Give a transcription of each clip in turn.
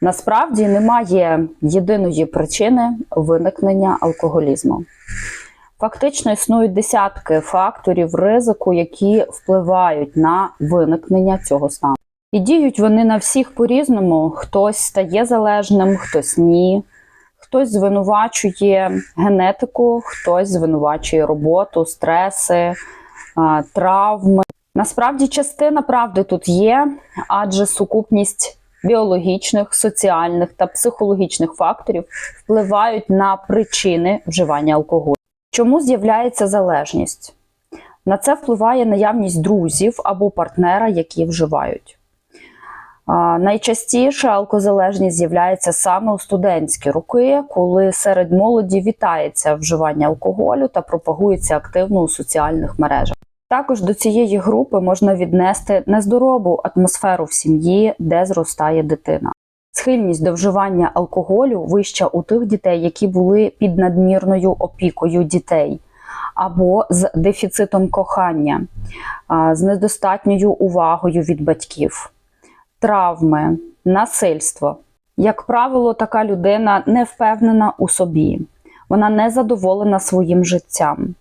Насправді немає єдиної причини виникнення алкоголізму. Фактично існують десятки факторів ризику, які впливають на виникнення цього стану. І діють вони на всіх по-різному. Хтось стає залежним, хтось ні. Хтось звинувачує генетику, хтось звинувачує роботу, стреси, травми. Насправді, частина правди тут є, адже сукупність біологічних, соціальних та психологічних факторів впливають на причини вживання алкоголю. Чому з'являється залежність? На це впливає наявність друзів або партнера, які вживають. Найчастіше алкозалежність з'являється саме у студентські роки, коли серед молоді вітається вживання алкоголю та пропагується активно у соціальних мережах. Також до цієї групи можна віднести нездорову атмосферу в сім'ї, де зростає дитина. Схильність до вживання алкоголю вища у тих дітей, які були під надмірною опікою дітей, або з дефіцитом кохання, з недостатньою увагою від батьків, травми, насильство. Як правило, така людина не впевнена у собі, вона не задоволена своїм життям,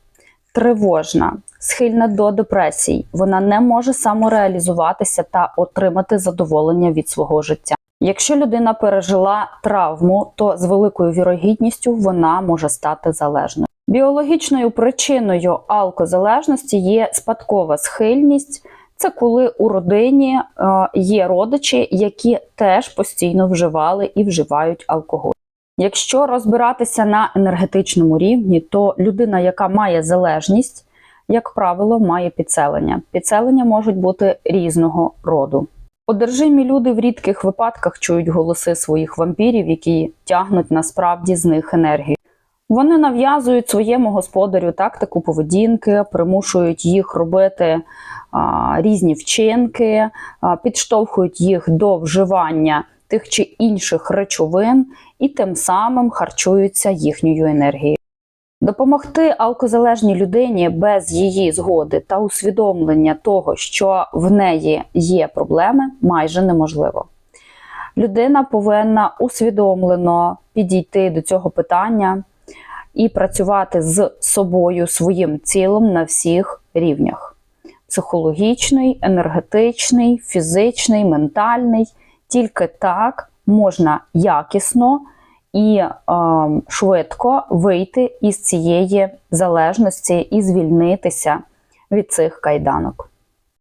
тривожна, схильна до депресій, вона не може самореалізуватися та отримати задоволення від свого життя. Якщо людина пережила травму, то з великою вірогідністю вона може стати залежною. Біологічною причиною алкозалежності є спадкова схильність. Це коли у родині е, є родичі, які теж постійно вживали і вживають алкоголь. Якщо розбиратися на енергетичному рівні, то людина, яка має залежність, як правило, має підселення. Підселення можуть бути різного роду. Одержимі люди в рідких випадках чують голоси своїх вампірів, які тягнуть насправді з них енергію. Вони нав'язують своєму господарю тактику поведінки, примушують їх робити а, різні вчинки, а, підштовхують їх до вживання тих чи інших речовин і тим самим харчуються їхньою енергією. Допомогти алкозалежній людині без її згоди та усвідомлення того, що в неї є проблеми, майже неможливо. Людина повинна усвідомлено підійти до цього питання і працювати з собою, своїм тілом на всіх рівнях: психологічний, енергетичний, фізичний, ментальний. Тільки так можна якісно і е, швидко вийти із цієї залежності і звільнитися від цих кайданок.